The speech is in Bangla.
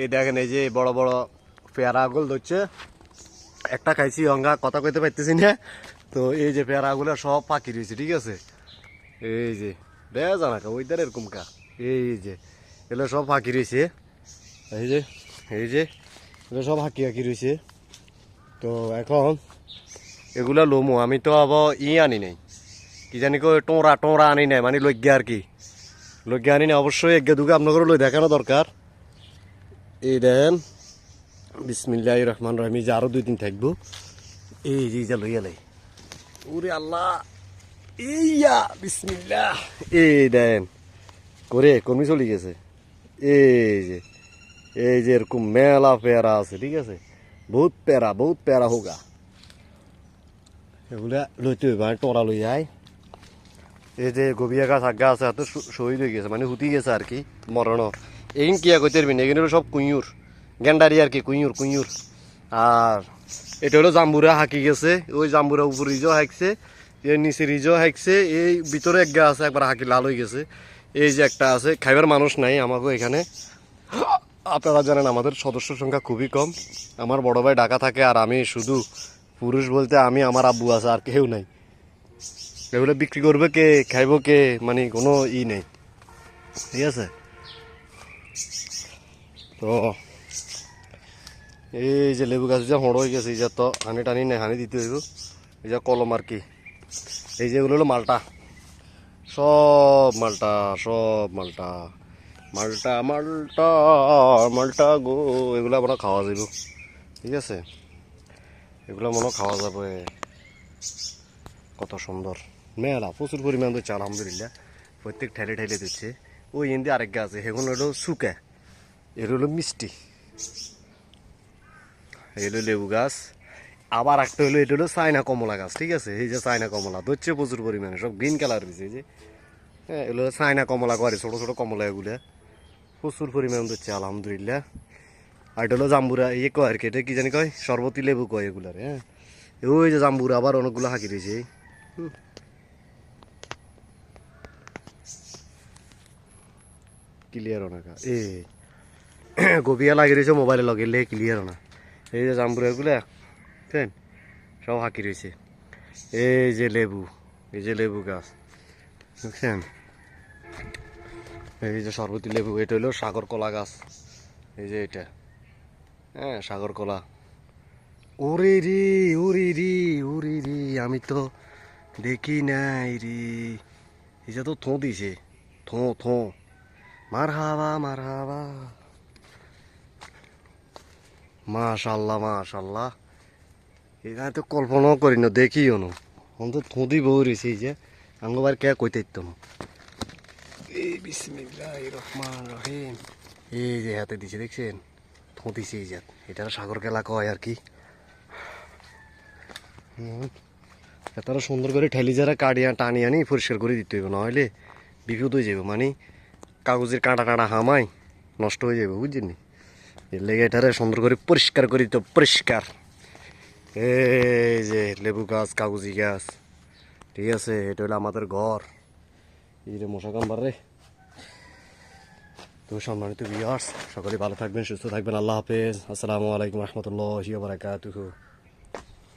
এই দেখেন, এই যে বড় বড় পেয়ারাগুলো ধরছে। একটা খাইছি, অঙ্গা, কথা কইতে পারতেছি না। তো এই যে পেয়ারাগুলো সব পাখি রয়েছে, ঠিক আছে? এই যে বেজা না কা ওইদার এরকম কা। এই যে, এগুলো সব ফাঁকি রয়েছে। এই যে এই যে, এগুলো সব হাঁকি হাঁকি রয়েছে। তো এখন এগুলা লোমো, আমি তো আবার ই আনি নাই। কি জানি কই, টোঁরা টোঁরা আনি নাই মানে লজ্ঞা আর কি। লজ্ঞা আনি নাই, অবশ্যই এগে দুগে আপনাদের লই দেখানো দরকার। এই দেন বিসমিল্লাহ রহমান রহিম যে আরও দুই দিন থাকব এই যে যে লইয়া লাই ওরে আল্লাহ ইয়া বিসমিল্লাহ এই দেন করে কর্মী চলে গেছে এই যে এই যে এরকম মেলা পেয়ারা আছে ঠিক আছে বহুত প্যারা বহুত প্যারা হোগা এগুলা লইতে হইব আমি টোরা লই যাই এই যে গবিয়া গাছ আগা আছে এত শহীদ হয়ে গেছে মানে হুতি গেছে আর কি মরণ এগিন কিয়া কইতে পারবি না? এগুলো সব কুইয়ুর। গেন্ডারি আর কি, কুইয়ুর কুইয়ুর। আর এটা হলো জাম্বুরা হাঁকি গেছে। ওই জাম্বুরা উপর রিজও হাঁকছে এর নিচে রিজও হাঁকছে। এই ভিতরে এক গা আছে, একবার হাঁকি লাল হয়ে গেছে। এই যে একটা আছে, খাইবার মানুষ নাই আমাকে এখানে। আপনারা জানেন আমাদের সদস্য সংখ্যা খুবই কম। আমার বড় ভাই ঢাকা থাকে আর আমি শুধু পুরুষ বলতে আমি, আমার আব্বু আছে আর কেউ নাই। এগুলো বিক্রি করবে কে, খাইব কে মানে কোনো ই নেই। ঠিক আছে? তো এই যে লেবু গাছ যে হড় হয়ে গেছে, এই যে তো হানি টানি নেই, হানি দিতে হইব। এই যে কলম আর কি। এই যে এগুলো হলো মালটা। সব মালটা সব মালটা। মালটা মালটা মালটা গো, এগুলো আমরা খাওয়া যাব ঠিক আছে? এগুলো মনে খাওয়া যাবে। কত সুন্দর। মেলা প্রচুর পরিমাণ দিচ্ছে আলহামদুলিল্লাহ। প্রত্যেক ঠেলে ঠেলে দিচ্ছে। ওই হিন্দি আরেক গাছ আছে, সেগুলো হলো শুকা। এর হলো মিষ্টি। এগুলো লেবু গাছ। আবার একটা হলো, এটা হলো চায়না কমলা গাছ, ঠিক আছে? এই যে চায়না কমলা, ধরছে প্রচুর পরিমাণে, সব গ্রিন কালার দিচ্ছে এই যে। হ্যাঁ এগুলো চায়না কমলা করে ছোটো ছোটো কমলা এগুলো। প্রচুর পরিমাণ ধরছে, আলহামদুলিল্লাহ। আর এটা হলো জাম্বুরা ইয়ে কয় আর কি, এটা কি জানি কয়? সর্বতি লেবু কয় এগুলার হ্যাঁ? ওই যে জাম্বুরা, আবার অনেকগুলো হাঁকি দিয়েছে ক্লিয়ার অনেক এ গবিয়া লাগিয়ে রয়েছে মোবাইলে লগে ক্লিয়ার না এই যে জাম্বুরাগুলো বুঝছেন সব হাঁকি রয়েছে এই যে লেবু, এই যে লেবু গাছ বুঝছেন এই যে সরবতি লেবু এটা হলো সাগর কলা গাছ। এই যে এটা। হ্যাঁ সাগর কলা। ওরে রে ওরে রে ওরে রে আমি তো দেখি নাই রে যে তো থো দিছে। থো থো মার হাবা মার হাবা। মাশাল্লাহ মাশাল্লাহ। এখানে তো কল্পনাও করি না, দেখিও না। আমি তো থুদি বউ এই যে। আঙ্গবার কে কইতে না। এই বিসমিল্লাহ রহমান রহিম। এই যে হাতে দিছে, দেখছেন? থুদিছে এই যে এটা সাগর কেলা কয় আর কি। এতটা সুন্দর করে ঠেলি যারা কাটিয়া টানি আনি পরিষ্কার করে দিতে হইব নইলে বিপদ হয়ে যাবে মানে কাগজের কাঁটা টাঁটা হামাই নষ্ট হয়ে যাবে বুঝছেন লেগে এটারে সুন্দর করে পরিষ্কার করি তো পরিষ্কার। এই যে লেবু গাছ, কাগজি গাছ, ঠিক আছে, এটা হলো আমাদের ঘর। এই রে মশা কামবার রে। তো সম্মানিত ভিউয়ার্স সকলে ভালো থাকবেন, সুস্থ থাকবেন, আল্লাহ হাফেজ। আসসালামু আলাইকুম রহমতুল্লাহ বারাকাতুহু।